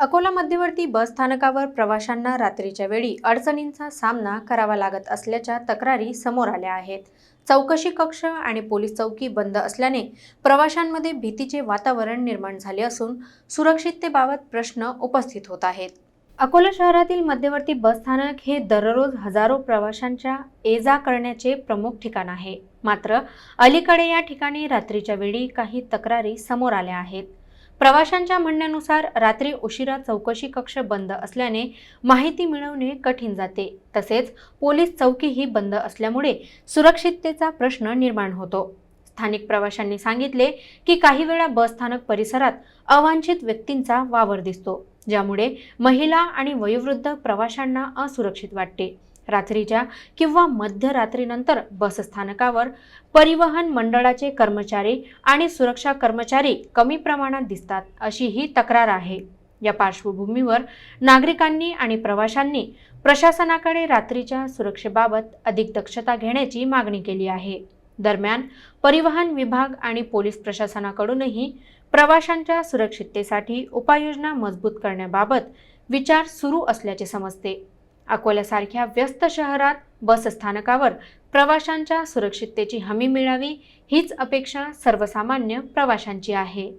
अकोला मध्यवर्ती बस स्थानकावर प्रवाशांना रात्रीच्या वेळी अडचणींचा सामना करावा लागत असल्याच्या तक्रारी समोर आल्या आहेत. चौकशी कक्ष आणि पोलीस चौकी बंद असल्याने प्रवाशांमध्ये भीतीचे वातावरण निर्माण झाले असून सुरक्षिततेबाबत प्रश्न उपस्थित होत आहेत. अकोला शहरातील मध्यवर्ती बस स्थानक हे दररोज हजारो प्रवाशांच्या ये जा करण्याचे प्रमुख ठिकाण आहे. मात्र अलीकडे या ठिकाणी रात्रीच्या वेळी काही तक्रारी समोर आल्या आहेत. प्रवाशांच्या म्हणण्यानुसार रात्री उशिरा चौकशी कक्ष बंद असल्याने माहिती मिळवणे कठीण जाते. तसेच पोलीस चौकीही बंद असल्यामुळे सुरक्षिततेचा प्रश्न निर्माण होतो. स्थानिक प्रवाशांनी सांगितले की काही वेळा बस स्थानक परिसरात अवांछित व्यक्तींचा वावर दिसतो ज्यामुळे महिला आणि वयोवृद्ध प्रवाशांना असुरक्षित वाटते. रात्रीच्या किंवा मध्यरात्रीनंतर बस स्थानकावर परिवहन मंडळाचे कर्मचारी आणि सुरक्षा कर्मचारी कमी प्रमाणात दिसतात अशी ही तक्रार आहे. या पार्श्वभूमीवर नागरिकांनी आणि प्रवाशांनी प्रशासनाकडे रात्रीच्या सुरक्षेबाबत अधिक दक्षता घेण्याची मागणी केली आहे. दरम्यान परिवहन विभाग आणि पोलीस प्रशासनाकडूनही प्रवाशांच्या सुरक्षिततेसाठी उपाययोजना मजबूत करण्याबाबत विचार सुरू असल्याचे समजते. अकोल्यासारख्या व्यस्त शहरात बस स्थानकावर प्रवाशांच्या सुरक्षिततेची हमी मिळावी हीच अपेक्षा सर्वसामान्य प्रवाशांची आहे.